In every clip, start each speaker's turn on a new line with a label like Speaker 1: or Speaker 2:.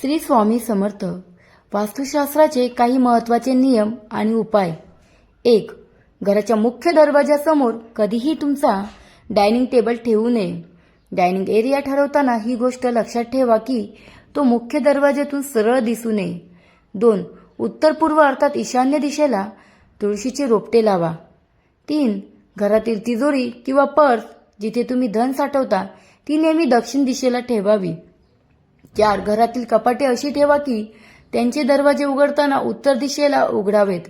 Speaker 1: श्री स्वामी समर्थ. वास्तुशास्त्राचे काही महत्त्वाचे नियम आणि उपाय. एक घराच्या मुख्य दरवाजासमोर कधीही तुमचा डायनिंग टेबल ठेवू नये. डायनिंग एरिया ठरवताना ही गोष्ट लक्षात ठेवा की तो मुख्य दरवाजातून सरळ दिसू नये. दोन उत्तर पूर्व अर्थात ईशान्य दिशेला तुळशीचे रोपटे लावा. तीन घरातील तिजोरी किंवा पर्स जिथे तुम्ही धन साठवता ती नेहमी दक्षिण दिशेला ठेवावी. चार घरातील कपाटे अशी ठेवा की त्यांचे दरवाजे उघडताना उत्तर दिशेला उघडावेत.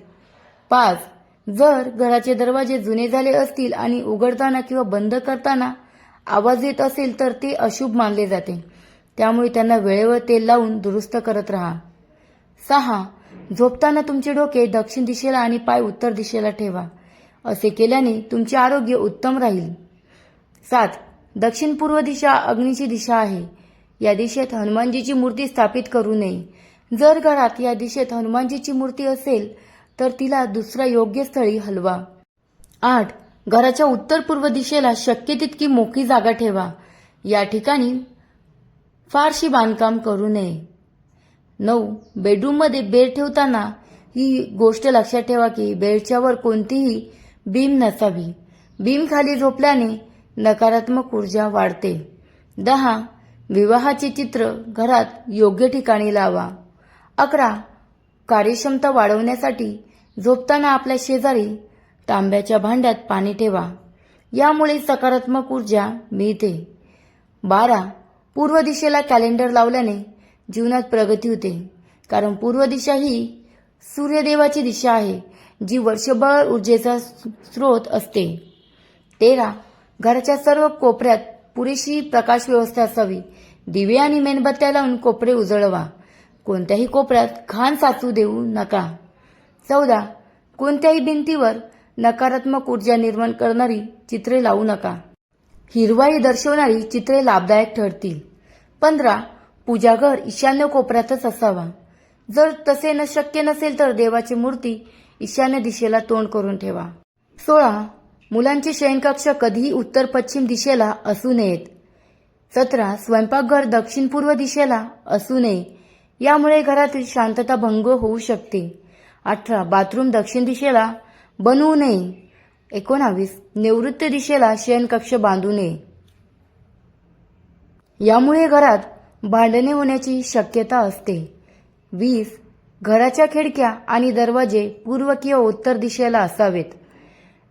Speaker 1: पाच जर घराचे दरवाजे जुने झाले असतील आणि उघडताना किंवा बंद करताना आवाज येत असेल तर ते अशुभ मानले जाते. त्यामुळे त्यांना वेळेवर तेल लावून दुरुस्त करत राहा. सहा झोपताना तुमचे डोके दक्षिण दिशेला आणि पाय उत्तर दिशेला ठेवा. असे केल्याने तुमचे आरोग्य उत्तम राहील. सात दक्षिण पूर्व दिशा अग्नीची दिशा आहे. या दिशेत हनुमानजीची मूर्ती स्थापित करू नये. जर घरात या दिशेत हनुमानजीची मूर्ती असेल तर तिला दुसऱ्या योग्य स्थळी हलवा. आठ. घराच्या उत्तर पूर्व दिशेला शक्य तितकी मोकळी जागा ठेवा. या ठिकाणी फारशी बांधकाम करू नये. नऊ. बेडरूममध्ये बेड ठेवताना ही गोष्ट लक्षात ठेवा की बेडच्या वर कोणतीही बीम नसावी. बीम खाली झोपल्याने नकारात्मक ऊर्जा वाढते. दहा. विवाहाचे चित्र घरात योग्य ठिकाणी लावा. अकरा. कार्यक्षमता वाढवण्यासाठी झोपताना आपल्या शेजारी तांब्याच्या भांड्यात पाणी ठेवा. यामुळे सकारात्मक ऊर्जा मिळते. बारा. पूर्व दिशेला कॅलेंडर लावल्याने जीवनात प्रगती होते. कारण पूर्व दिशा ही सूर्यदेवाची दिशा आहे जी वर्षभर ऊर्जेचा स्रोत असते. तेरा. घराच्या सर्व कोपऱ्यात पुरेशी प्रकाश व्यवस्था असावी. दिवे आणि मेणबत्त्या लावून कोपरे उजळवा. कोणत्याही कोपऱ्यात घाण साचू देऊ नका. चौदा. कोणत्याही भिंतीवर नकारात्मक ऊर्जा निर्माण करणारी चित्रे लावू नका. हिरवाई दर्शवणारी चित्रे लाभदायक ठरतील. पंधरा. पूजाघर ईशान्य कोपऱ्यातच असावा. जर तसे न शक्य नसेल तर देवाची मूर्ती ईशान्य दिशेला तोंड करून ठेवा. सोळा. मुलांचे शयनकक्ष कधीही उत्तर पश्चिम दिशेला असू नयेत. सतरा स्वयंपाकघर दक्षिण पूर्व दिशेला असू नये. यामुळे घरातील शांतता भंग होऊ शकते. अठरा बाथरूम दक्षिण दिशेला बनवू नये. एकोणावीस निवृत्त दिशेला शयनकक्ष बांधू नये. यामुळे घरात भांडणे होण्याची शक्यता असते. वीस घराच्या खिडक्या आणि दरवाजे पूर्व किंवा उत्तर दिशेला असावेत.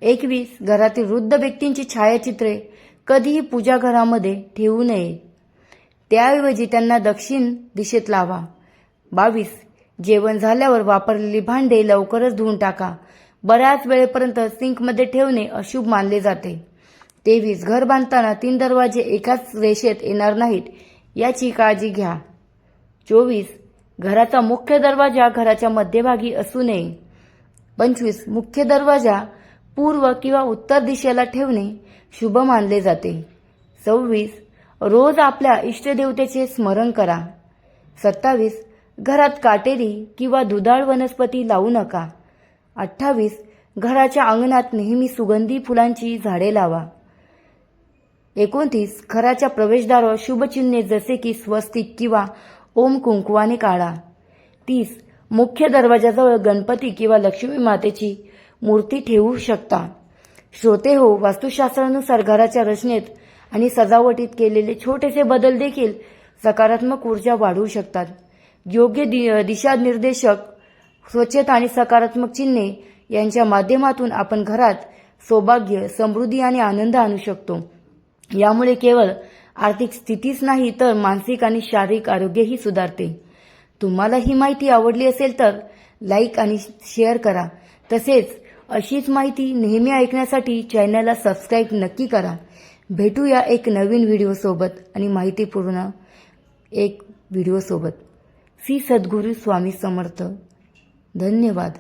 Speaker 1: एकवीस घरातील वृद्ध व्यक्तींची छायाचित्रे कधीही पूजा घरामध्ये ठेवू नये. त्याऐवजी त्यांना दक्षिण दिशेत लावा. बावीस जेवण झाल्यावर वापरलेली भांडे लवकरच धुवून टाका. बऱ्याच वेळेपर्यंत सिंकमध्ये ठेवणे अशुभ मानले जाते. तेवीस घर बांधताना तीन दरवाजे एकाच रेषेत येणार नाहीत याची काळजी घ्या. चोवीस घराचा मुख्य दरवाजा घराच्या मध्यभागी असू नये. पंचवीस मुख्य दरवाजा पूर्व किंवा उत्तर दिशेला ठेवणे शुभ मानले जाते. सव्वीस रोज आपल्या इष्टदेवतेचे स्मरण करा. सत्तावीस घरात काटेरी किंवा दुधाळ वनस्पती लावू नका. अठ्ठावीस घराच्या अंगणात नेहमी सुगंधी फुलांची झाडे लावा. एकोणतीस घराच्या प्रवेशद्वारावर शुभचिन्हे जसे की स्वस्तिक किंवा ओम कुंकुवाने काढा. तीस मुख्य दरवाजाजवळ गणपती किंवा लक्ष्मी मातेची मूर्ती ठेवू शकता. श्रोते हो वास्तुशास्त्रानुसार घराच्या रचनेत आणि सजावटीत केलेले छोटेसे बदल देखील सकारात्मक ऊर्जा वाढवू शकतात. योग्य दि दिशा निर्देशक स्वच्छता आणि सकारात्मक चिन्हे यांच्या माध्यमातून आपण घरात सौभाग्य समृद्धी आणि आनंद आणू शकतो. यामुळे केवळ आर्थिक स्थितीच नाही तर मानसिक आणि शारीरिक आरोग्यही सुधारते. तुम्हाला ही माहिती आवडली असेल तर लाईक आणि शेअर करा. तसेच अशीच माहिती नेहमी ऐकण्यासाठी चॅनलला सबस्क्राईब नक्की करा. भेटूया एक नवीन व्हिडिओसोबत आणि माहितीपूर्ण एक व्हिडिओसोबत श्री सद्गुरू स्वामी समर्थ. धन्यवाद.